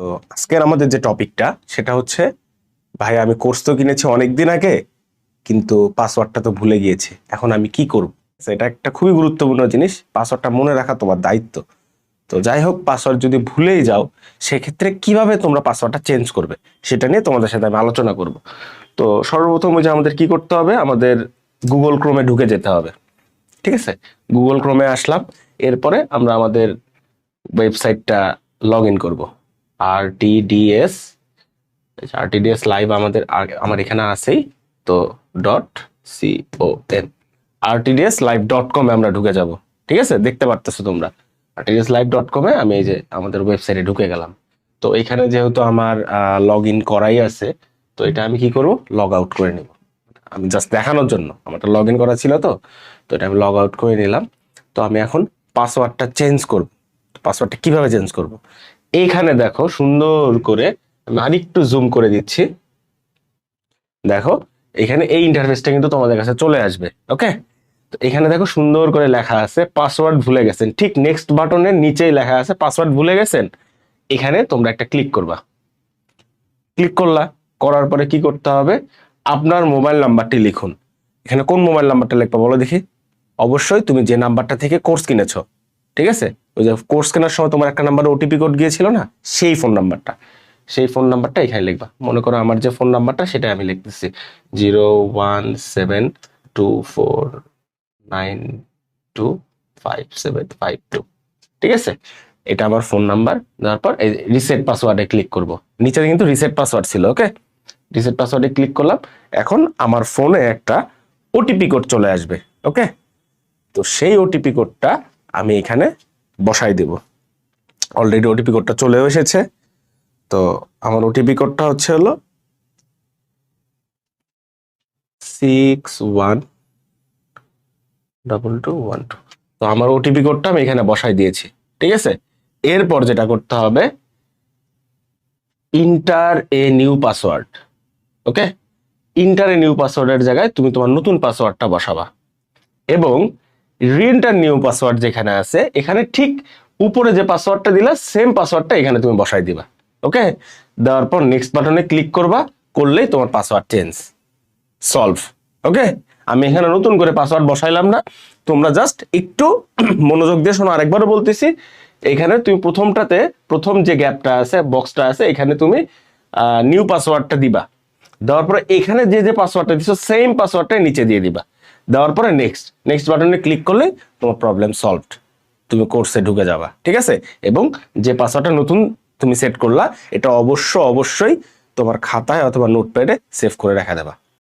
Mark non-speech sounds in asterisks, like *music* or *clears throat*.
তো আজকের আমাদের যে টপিকটা, সেটা হচ্ছে, ভাই আমি কোর্স তো কিনেছি অনেক দিন আগে, কিন্তু পাসওয়ার্ডটা তো ভুলে গিয়েছি। এখন আমি কি করব? এটা একটা খুবই গুরুত্বপূর্ণ জিনিস পাসওয়ার্ডটা মনে রাখা তোমার দায়িত্ব। তো যাই হোক পাসওয়ার্ড যদি ভুলেই যাও, সেক্ষেত্রে কীভাবে তোমরা পাসওয়ার্ডটা চেঞ্জ করবে, সেটা নিয়ে তোমাদের সাথে আমি আলোচনা করব। তো সর্বপ্রথম যে আমাদের কি করতে হবে, আমাদের গুগল ক্রোমে ঢুকে যেতে হবে। ঠিক আছে? গুগল ক্রোমে আসলাম, এরপরে আমরা আমাদের ওয়েবসাইটটা লগ ইন করব। আর টি ডিএস আর টি লাইভ আমাদের আমার এখানে আছেই, তো dot C O N R T live dot কমে আমরা ঢুকে যাব, ঠিক আছে? দেখতে পারতেছো তোমরা। আর টি লাইভ ডট কমে আমি এই যে আমাদের ওয়েবসাইটে ঢুকে গেলাম। তো এখানে যেহেতু আমার লগ ইন করাই আছে, তো এটা আমি কি করব? লগ আউট করে নিব। আমি জাস্ট দেখানোর জন্য আমারটা লগ ইন করা ছিল তো তো এটা আমি লগ আউট করে নিলাম। তো আমি এখন পাসওয়ার্ডটা চেঞ্জ করব। পাসওয়ার্ডটা কীভাবে চেঞ্জ করব? এইখানে দেখো সুন্দর করে আমি আরেকটু জুম করে দিচ্ছি। দেখো, এখানে এই ইন্টারফেসটা কিন্তু তোমাদের কাছে চলে আসবে ওকে তো এখানে দেখো সুন্দর করে লেখা আছে পাসওয়ার্ড ভুলে গেছেন। ঠিক নেক্সট বাটনের নিচেই লেখা আছে পাসওয়ার্ড ভুলে গেছেন? এখানে তোমরা একটা ক্লিক করবা। ক্লিক করলা, করার পরে কি করতে হবে? আপনার মোবাইল নাম্বারটি লিখুন। এখানে কোন মোবাইল নাম্বারটা লিখবা বলো দেখি। অবশ্যই তুমি যে নাম্বারটা থেকে কোর্স কিনেছো, ঠিক আছে? ওই যে কোর্স কেনার সময় তোমার একটা নাম্বার ওটিপি কোড গিয়েছিল না, সেই ফোন নাম্বারটা সেই ফোন নাম্বারটা এখানে লিখবা। মনে করো আমার যে ফোন নাম্বারটা সেটা আমি লিখতেছি। Zero one seven two four nine two five seven five two ঠিক আছে? এটা আমার ফোন নাম্বার দেওয়ার পর এই রিসেট পাসওয়ার্ডে ক্লিক করব। নিচে কিন্তু রিসেট পাসওয়ার্ড ছিল ওকে রিসেট পাসওয়ার্ডে ক্লিক করলাম। এখন আমার ফোনে একটা ওটিপি কোড চলে আসবে ওকে তো সেই ওটিপি কোডটা আমি এখানে বসাই দেব। অলরেডি ওটিপি কোডটা চলেও এসেছে। তো আমার ওটিপি কোডটা হচ্ছে হলো six one double two one two তো আমার ওটিপি কোডটা আমি এখানে বসাই দিয়েছি। ঠিক আছে? এরপর যেটা করতে হবে enter a new password okay enter a new পাসওয়ার্ডের জায়গায় তুমি তোমার নতুন পাসওয়ার্ডটা বসাবা। এবং রিএন্টার নিউ পাসওয়ার্ড যেখানে আছে, এখানে ঠিক উপরে যে পাসওয়ার্ডটা দিলা সেম পাসওয়ার্ডটা এখানে তুমি বসাই দিবা। ওকে দেওয়ার পর নেক্সট বাটনে ক্লিক করবা, করলেই তোমার পাসওয়ার্ড চেঞ্জ সলভ ওকে আমি এখানে নতুন করে পাসওয়ার্ড বসাইলাম না। তোমরা জাস্ট একটু *clears throat* মনোযোগ দিয়ে শোনো, আরেকবারও বলতেছি, এখানে তুমি প্রথমটাতে, প্রথম যে গ্যাপটা আছে বক্সটা আছে, এখানে তুমি নিউ পাসওয়ার্ডটা দিবা। দেওয়ার পরে এখানে যে যে পাসওয়ার্ডটা দিছো সেম পাসওয়ার্ডটাই নিচে দিয়ে দিবা। দেওয়ার পরে নেক্সট নেক্সট বাটনে ক্লিক করলে তোমার প্রবলেম সলভড তুমি কোর্সে ঢুকে যাবা, ঠিক আছে? এবং যে পাসওয়ার্ডটা নতুন তুমি সেট করলা, এটা অবশ্য অবশ্যই তোমার খাতায় অথবা নোটপ্যাডে সেভ করে রাখা দেবা।